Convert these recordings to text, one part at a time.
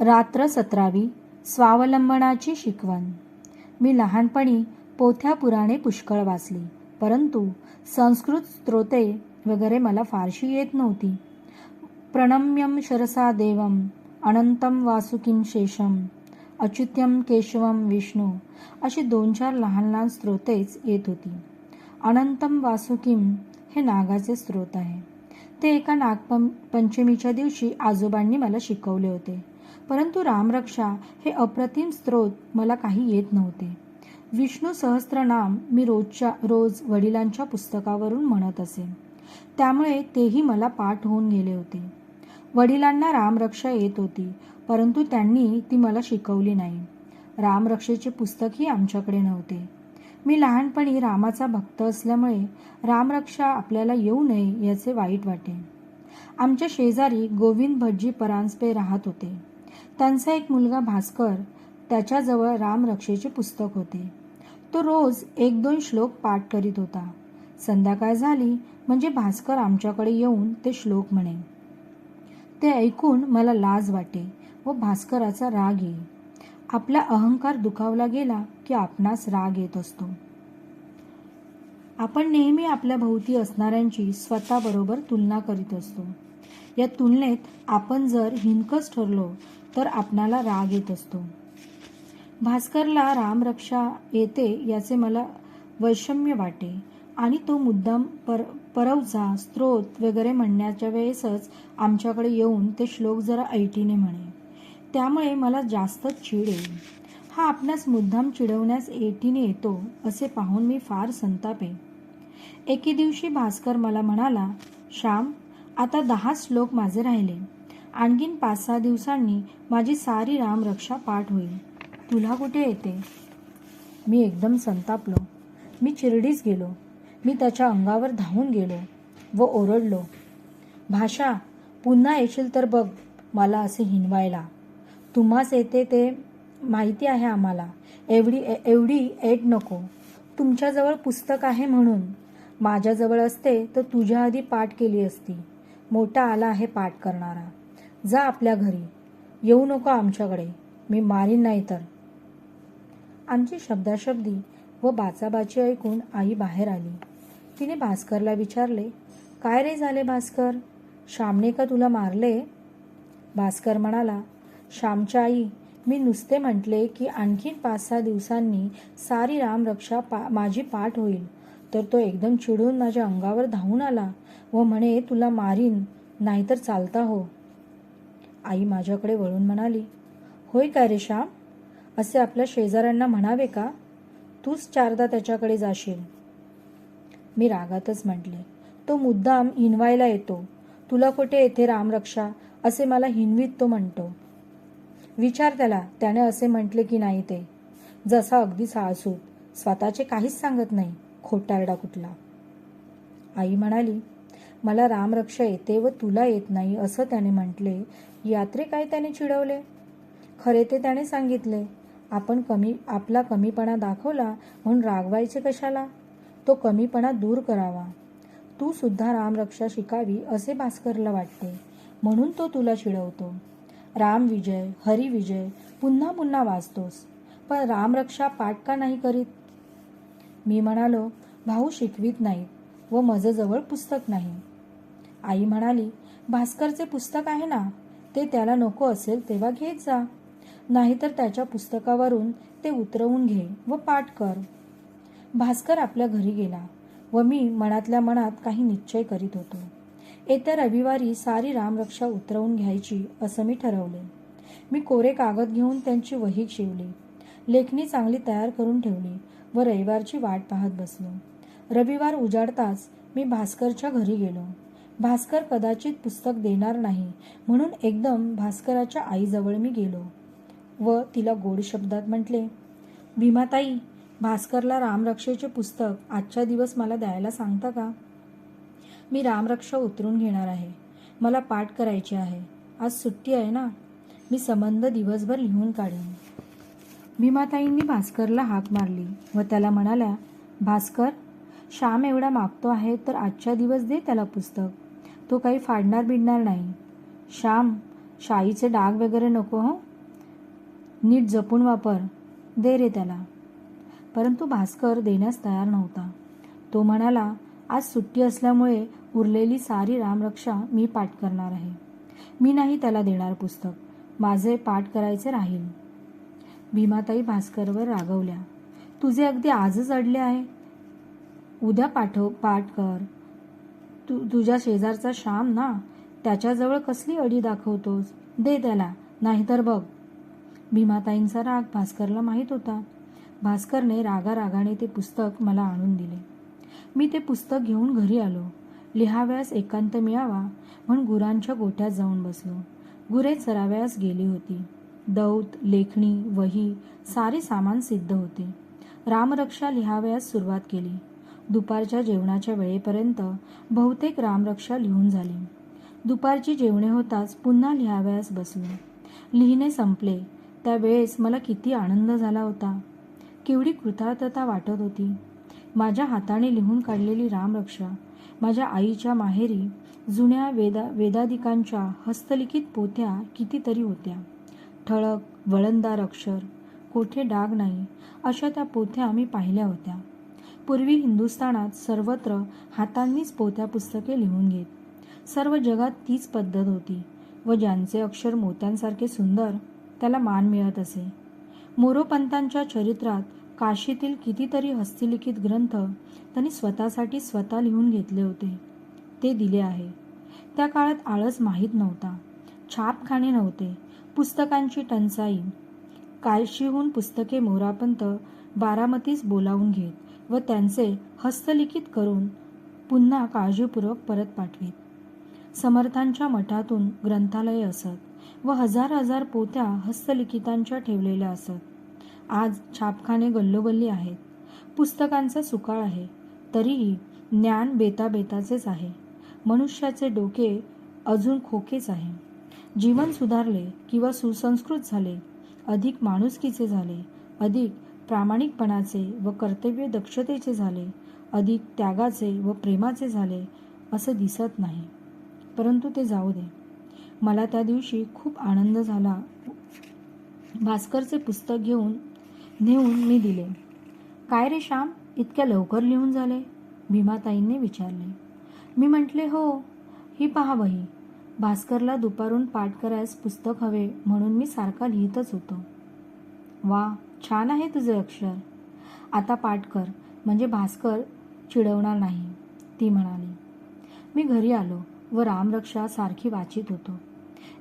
रात्र सतरावी स्वावलंबनाची शिकवण. मी लहानपणी पोथ्या पुराणे पुष्कळ वाचली परंतु संस्कृत स्त्रोते वगैरे मला फारशी येत नव्हती. प्रणम्यम शरसा देवम अनंतम वासुकीम शेषम अच्युत्यम केशवम विष्णू अशी दोन चार लहान लहान स्त्रोतेच येत होती. अनंतम वासुकीम हे नागाचे स्त्रोत आहे. ते एका नागपं पंचमीच्या दिवशी आजोबांनी मला शिकवले होते. परंतु रामरक्षा हे अप्रतिम स्त्रोत मला काही येत नव्हते. विष्णू सहस्त्रनाम मी रोजच्या रोज वडिलांच्या पुस्तकावरून म्हणत असे. त्यामुळे तेही मला पाठ होऊन गेले होते. वडिलांना रामरक्षा येत होती परंतु त्यांनी ती मला शिकवली नाही. रामरक्षेचे पुस्तकही आमच्याकडे नव्हते. मी लहानपणी रामाचा भक्त असल्यामुळे रामरक्षा आपल्याला येऊ नये याचे वाईट वाटे. आमच्या शेजारी गोविंद भटजी परांजपे राहत होते. त्यांचा एक मुलगा भास्कर त्याच्याजवळ रामरक्षेचे पुस्तक होते. तो रोज एक दोन श्लोक पाठ करीत होता. संध्याकाळ झाली म्हणजे भास्कर आमच्याकडे येऊन ते श्लोक म्हणे. ते ऐकून मला लाज वाटे व भास्कराचा राग येई. आपला अहंकार दुखावला गेला की आपणास राग येत असतो. आपण नेहमी आपल्या भोवती असणाऱ्यांची स्वतःबरोबर तुलना करीत असतो. या तुलनेत आपण जर हिनकस ठरलो तर आपणाला राग येत असतो. भास्करला रामरक्षा येते याचे मला वैषम्य वाटे आणि तो मुद्दाम पर परवचा स्त्रोत वगैरे म्हणण्याच्या वेळेसच आमच्याकडे येऊन ते श्लोक जरा ऐटीने म्हणे. त्यामुळे मला जास्तच चिड येईल. हा आपणास मुद्दाम चिडवण्यास एटीने येतो असे पाहून मी फार संतापे. एके दिवशी भास्कर मला म्हणाला श्याम आता दहा श्लोक माझे राहिले. आणखीन पाच सहा दिवसांनी माझी सारी रामरक्षा पाठ होईल. तुला कुठे येते? मी एकदम संतापलो. मी चिरडीच गेलो. मी त्याच्या अंगावर धावून गेलो व ओरडलो. भाषा पुन्हा येशील तर बघ मला असे हिनवायला तुम्हास येते ते माहिती आहे आम्हाला. एवढी एवढी एट नको. तुमच्याजवळ पुस्तक आहे म्हणून. माझ्याजवळ असते तर तुझ्या आधी पाठ केली असती. मोठा आला आहे पाठ करणारा. जा आपल्या घरी. येऊ नको आमच्याकडे. मी मारीन नाही तर आमची शब्दाशब्दी व बाचाबाची ऐकून आई बाहेर आली. तिने भास्करला विचारले काय रे झाले भास्कर? श्यामने का तुला मारले? भास्कर म्हणाला श्यामच्या आई मी नुसते म्हटले की आणखीन पाच सहा दिवसांनी सारी रामरक्षा पा माझी पाठ होईल. तर तो एकदम चिडून माझ्या अंगावर धावून आला व म्हणे तुला मारीन नाहीतर चालता हो. आई माझ्याकडे वळून म्हणाली होय का रे श्याम? असे आपल्या शेजाऱ्यांना म्हणावे का? तूच चारदा त्याच्याकडे जाशील. मी रागातच म्हटले तो मुद्दाम हिनवायला येतो. तुला कुठे येथे रामरक्षा? असे मला हिनवीत तो म्हणतो. विचार त्याला त्याने असे म्हटले की नाही ते. जसा अगदी साळसूत. स्वतःचे काहीच सांगत नाही. खोटारडा कुठला? आई म्हणाली मला रामरक्षा येते व तुला येत नाही असं त्याने म्हटले. यात्रे काय त्याने चिडवले? खरे ते त्याने सांगितले. आपण कमी आपला कमीपणा दाखवला म्हणून रागवायचे कशाला? तो कमीपणा दूर करावा. तू सुद्धा रामरक्षा शिकावी असे भास्करला वाटते. म्हणून तो तुला चिडवतो. राम विजय पुन्हा पुन्हा वाचतोस. पण रामरक्षा पाठ का नाही करीत? मी म्हणालो भाऊ शिकवीत नाहीत व माझं पुस्तक नाही. आई म्हणाली भास्करचे पुस्तक आहे ना ते त्याला नको असेल तेव्हा घेत जा. नाहीतर त्याच्या पुस्तकावरून ते उतरवून घे व पाठ कर. भास्कर आपल्या घरी गेला व मी मनातल्या मनात काही निश्चय करीत होतो. येत्या रविवारी सारी रामरक्षा उतरवून घ्यायची असं मी ठरवले. मी कोरे कागद घेऊन त्यांची वही शिवली. लेखणी चांगली तयार करून ठेवली. व रविवारची वाट पाहत बसलो. रविवार उजाडताच मी भास्करच्या घरी गेलो. भास्कर कदाचित पुस्तक देणार नाही म्हणून एकदम भास्कराच्या आईजवळ मी गेलो व तिला गोड शब्दात म्हटले भीमाताई भास्करला रामरक्षेचे पुस्तक आजच्या दिवस मला द्यायला सांगता का? मी रामरक्षा उतरून घेणार आहे. मला पाठ करायची आहे. आज सुट्टी आहे ना? मी संबंध दिवसभर लिहून काढेन. भीमाताईंनी भास्करला हाक मारली व त्याला म्हणाल्या भास्कर श्याम एवढा मागतो आहे तर आजच्या दिवस दे त्याला पुस्तक. तो काही फाडणार बिडणार नाही. श्याम शाईचे डाग वगैरे नको हो. नीट जपून वापर. दे रे त्याला. परंतु भास्कर देण्यास तयार नव्हता. तो म्हणाला आज सुट्टी असल्यामुळे उरलेली सारी रामरक्षा मी पाठ करणार आहे. मी नाही त्याला देणार पुस्तक. माझे पाठ करायचे राहील. भीमाताई भास्करवर रागवल्या. तुझे अगदी आजच अडले आहे. उद्या पाठव पाठ कर. तू तुझ्या शेजारचा श्याम ना त्याच्याजवळ कसली अडी दाखवतोस? दे त्याला नाहीतर बघ. भीमाताईंचा राग भास्करला माहीत होता. भास्करने रागारागाने ते पुस्तक मला आणून दिले. मी ते पुस्तक घेऊन घरी आलो. लिहाव्यास एकांत मिळावा म्हणून गुरांच्या गोठ्यात जाऊन बसलो. गुरे चराव्यास गेली होती. दौत लेखणी वही सारे सामान सिद्ध होते. रामरक्षा लिहावयास सुरुवात केली. दुपारच्या जेवणाच्या वेळेपर्यंत बहुतेक रामरक्षा लिहून झाली. दुपारची जेवणे होताच पुन्हा लिहावयास बसलो. लिहिणे संपले. त्यावेळेस मला किती आनंद झाला होता. केवढी कृतार्थता वाटत होती. माझ्या हाताने लिहून काढलेली रामरक्षा माझ्या आईच्या माहेरी जुन्या वेदा वेदाधिकांच्या हस्तलिखित पोथ्या कितीतरी होत्या. ठळक वळणदार अक्षर कोठे डाग नाही अशा त्या पोथ्या आम्ही पाहिल्या होत्या. पूर्वी हिंदुस्थानात सर्वत्र हातांनीच पोथ्या पुस्तके लिहून घेत. सर्व जगात तीच पद्धत होती व ज्यांचे अक्षर मोत्यांसारखे सुंदर त्याला मान मिळत असे. मोरोपंतांच्या चरित्रात काशीतील कितीतरी हस्तलिखित ग्रंथ त्यांनी स्वतःसाठी स्वतः लिहून घेतले होते. ते दिले आहे. त्या काळात आळस माहीत नव्हता. छापखाने नव्हते. पुस्तकांची टंचाई. काशीहून पुस्तके मोरापंत बारामतीस बोलावून घेत व त्यांचे हस्तलिखित करून पुन्हा काळजीपूर्वक परत पाठवीत. समर्थांच्या मठातून ग्रंथालये असत व हजार हजार पोत्या हस्तलिखितांच्या ठेवलेल्या असत. आज छापखाने गल्लोगल्ली आहेत. पुस्तकांचा सुकाळ आहे. तरीही ज्ञान बेताबेताचेच आहे. मनुष्याचे डोके अजून खोकेच आहे. जीवन सुधारले किंवा सुसंस्कृत झाले अधिक माणुसकीचे झाले अधिक प्रामाणिकपणाचे व कर्तव्य दक्षतेचे झाले अधिक त्यागाचे व प्रेमाचे झाले असं दिसत नाही. परंतु ते जाऊ दे. मला त्या दिवशी खूप आनंद झाला. भास्करचे पुस्तक घेऊन नेऊन मी दिले. काय रे श्याम इतक्या लवकर लिहून झाले? भीमाताईंनी विचारले. मी म्हटले हो ही पहा वही भास्करला दुपारून पाठ करायस पुस्तक हवे म्हणून मी सारखा लिहितच होतो. वा छान आहे तुझे अक्षर. आता पाठ कर. म्हणजे भास्कर चिडवणार नाही ती म्हणाली. मी घरी आलो व रामरक्षा सारखी वाचित होतो.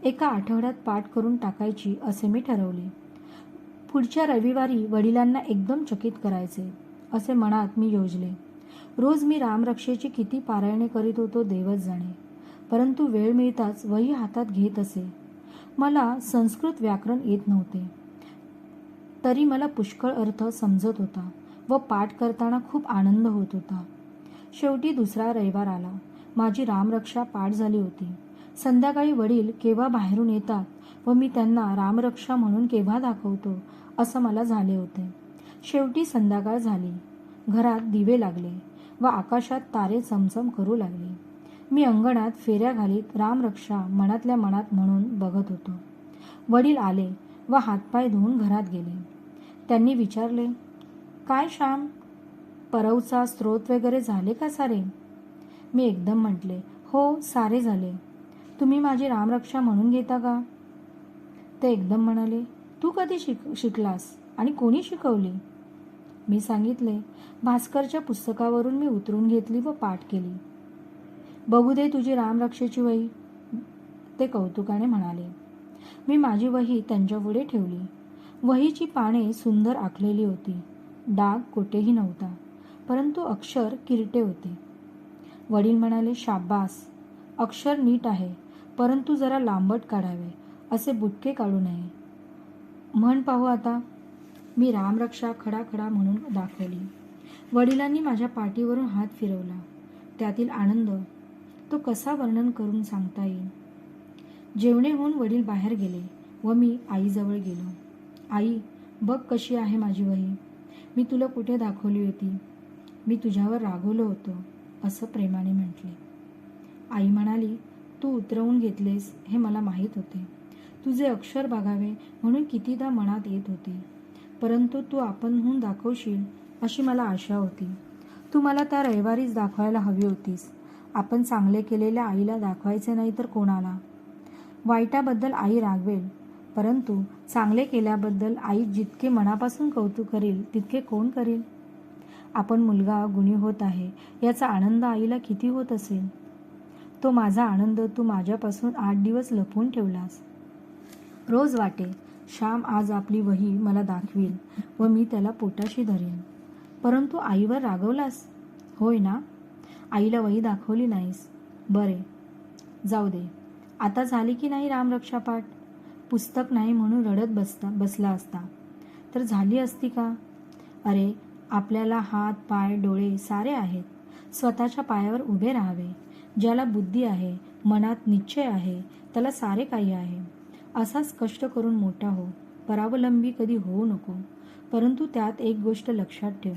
एका आठवड्यात पाठ करून टाकायची असे मी ठरवले. पुढच्या रविवारी वडिलांना एकदम चकित करायचे असे मनात मी योजले. रोज मी रामरक्षेची किती पारायणे करीत होतो देवच जाणे. परंतु वेळ मिळताच वही हातात घेत असे. मला संस्कृत व्याकरण येत नव्हते. तरी मला पुष्कळ अर्थ समजत होता व पाठ करताना खूप आनंद होत होता. शेवटी दुसरा रविवार आला. माझी रामरक्षा पाठ झाली होती. संध्याकाळी वडील केव्हा बाहेरून येतात व मी त्यांना रामरक्षा म्हणून केव्हा दाखवतो असं मला झाले होते. शेवटी संध्याकाळ झाली. घरात दिवे लागले व आकाशात तारे चमचम करू लागले. मी अंगणात फेऱ्या घालीत रामरक्षा मनातल्या मनात म्हणून बघत होतो. वडील आले व हातपाय धुवून घरात गेले. त्यांनी विचारले काय श्याम परवचा स्रोत वगैरे झाले का सारे? मी एकदम म्हटले हो सारे झाले. तुम्ही माझी रामरक्षा म्हणून घेता का? ते एकदम म्हणाले तू कधी शिक शिकलास आणि कोणी शिकवली? मी सांगितले भास्करच्या पुस्तकावरून मी उतरून घेतली व पाठ केली. बघू दे तुझी रामरक्षेची वही. ते कौतुकाने म्हणाले. मी माझी वही त्यांच्यापुढे ठेवली. वहीची पाने सुंदर आखलेली होती. डाग कोठेही नव्हता परंतु अक्षर किरटे होते. वडील म्हणाले शाबास! अक्षर नीट आहे परंतु जरा लांबट काढावे असे बुटके काढू नये. म्हण पाहू आता. मी रामरक्षा खडा खडा म्हणून दाखवली. वडिलांनी माझ्या पाठीवरून हात फिरवला. त्यातील आनंद तो कसा वर्णन करून सांगता येईल जेवणे होऊन वडील बाहेर गेले व मी आईजवळ गेलो. आई बघ कशी आहे माझी वही. मी तुला कुठे दाखवली होती? मी तुझ्यावर रागवलो होतो असं प्रेमाने म्हटले. आई म्हणाली तू उतरवून घेतलेस हे मला माहीत होते. तुझे अक्षर बघावे म्हणून कितीदा मनात येत होते. परंतु तू आपणहून दाखवशील अशी मला आशा होती. तू मला त्या रविवारीच दाखवायला हवी होतीस. आपण चांगले केलेल्या आईला दाखवायचे नाही तर कोणाला? वाईटाबद्दल आई रागवेल परंतु चांगले केल्याबद्दल आई जितके मनापासून कौतुक करेल तितके कोण करेल? आपण मुलगा गुणी होत आहे याचा आनंद आईला किती होत असेल? तो माझा आनंद तू माझ्यापासून आठ दिवस लपवून ठेवलास. रोज वाटे श्याम आज आपली वही मला दाखवील व मी त्याला पोटाशी धरेन. परंतु आईवर रागवलास? होय ना? आईला वही दाखवली नाहीस. बरे. जाऊ दे. आता झाली की नाही रामरक्षापाठ पुस्तक नाही म्हणून रडत बसता बसला असता. तर झाली असती का? अरे आपल्याला हात पाय डोळे सारे आहेत. स्वतःच्या पायावर उभे राहावे. ज्याला बुद्धी आहे मनात निश्चय आहे त्याला सारे काही आहे. असाच कष्ट करून मोठा हो. परावलंबी कधी होऊ नको. परंतु त्यात एक गोष्ट लक्षात ठेव.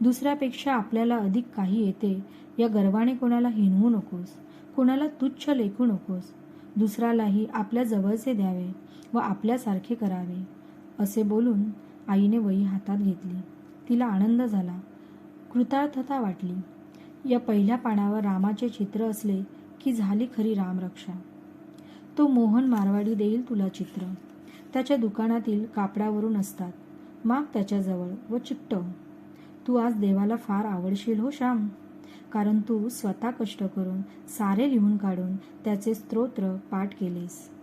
दुसऱ्यापेक्षा आपल्याला अधिक काही येते या गर्वाने कोणाला हिणवू नकोस. कोणाला तुच्छ लेखू नकोस. दुसऱ्यालाही आपल्या जवळचे द्यावे व आपल्यासारखे करावे असे बोलून आईने वही हातात घेतली. तिला आनंद झाला. कृतार्थता वाटली. या पहिल्या पानावर रामाचे चित्र असले की झाली खरी रामरक्षा. तो मोहन मारवाडी देईल तुला चित्र. त्याच्या दुकानातील कापडावरून असतात. माग त्याच्याजवळ व चिट्ट. तू आज देवाला फार आवडशील हो श्याम. कारण तू स्वतः कष्ट करून सारे लिहून काढून त्याचे स्तोत्र पाठ केलेस.